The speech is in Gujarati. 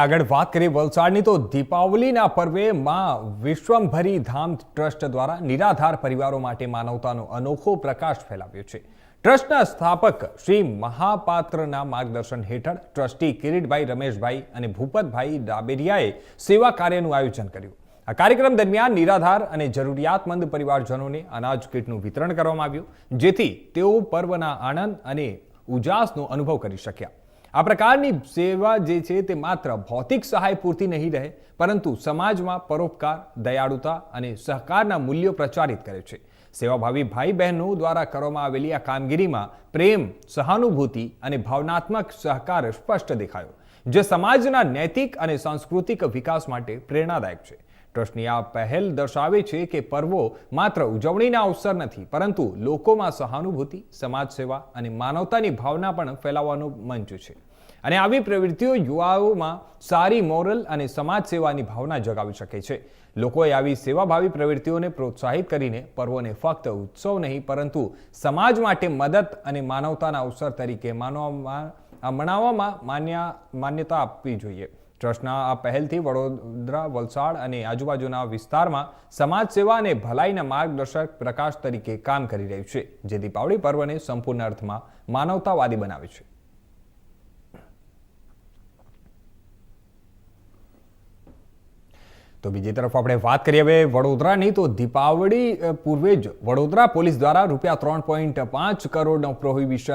આગળ વાત કરીએ વલસાડની, તો દીપાવલીના પર્વે માં વિશ્વમભરી ધામ ટ્રસ્ટ દ્વારા નિરાધાર પરિવારો માટે માનવતાનો અનોખો પ્રકાશ ફેલાવ્યો છે. ટ્રસ્ટના સ્થાપક શ્રી મહાપાત્રના માર્ગદર્શન હેઠળ ટ્રસ્ટી કિરીટભાઈ રમેશભાઈ અને ભૂપતભાઈ ડાબેરિયાએ સેવા કાર્યનું આયોજન કર્યું. આ કાર્યક્રમ દરમિયાન નિરાધાર અને જરૂરિયાતમંદ પરિવારજનોને અનાજ કીટનું વિતરણ કરવામાં આવ્યું, જેથી તેઓ પર્વના આનંદ અને ઉજાસનો અનુભવ કરી શક્યા. આ પ્રકારની સેવા જે છે તે માત્ર ભૌતિક સહાય પૂરતી નહીં રહે, પરંતુ સમાજમાં પરોપકાર, દયાળુતા અને સહકારના મૂલ્યો પ્રચારિત કરે છે. સેવાભાવી ભાઈ બહેનો દ્વારા કરવામાં આવેલી આ કામગીરીમાં પ્રેમ, સહાનુભૂતિ અને ભાવનાત્મક સહકાર સ્પષ્ટ દેખાયો, જે સમાજના નૈતિક અને સાંસ્કૃતિક વિકાસ માટે પ્રેરણાદાયક છે. ટ્રસ્ટની આ પહેલ દર્શાવે છે કે પર્વો માત્ર ઉજવણીના અવસર નથી, પરંતુ લોકોમાં સહાનુભૂતિ સમાજ સેવા અને માનવતાની ભાવના પણ ફેલાવવાનો મંચ છે. અને આવી પ્રવૃત્તિઓ યુવાઓમાં સારી મોરલ અને સમાજ સેવાની ભાવના જગાવી શકે છે. લોકોએ આવી સેવાભાવી પ્રવૃત્તિઓને પ્રોત્સાહિત કરીને પર્વોને ફક્ત ઉત્સવ નહીં, પરંતુ સમાજ માટે મદદ અને માનવતાના અવસર તરીકે માનવામાં, મનાવવામાં માન્ય, માન્યતા આપવી જોઈએ. ટ્રસ્ટના આ પહેલથી વડોદરા, વલસાડ અને આજુબાજુના વિસ્તારમાં સમાજ સેવા અને ભલાઈના માર્ગદર્શક પ્રકાશ તરીકે કામ કરી રહ્યું છે, જે દીપાવળી પર્વને સંપૂર્ણ અર્થમાં માનવતાવાદી બનાવે છે. તો બીજી તરફ આપણે વાત કરીએ હવે વડોદરાની, તો દીપાવળી પૂર્વે જ વડોદરા પોલીસ દ્વારા રૂપિયા ત્રણ પોઈન્ટ પાંચ કરોડનો પ્રોહિબિશન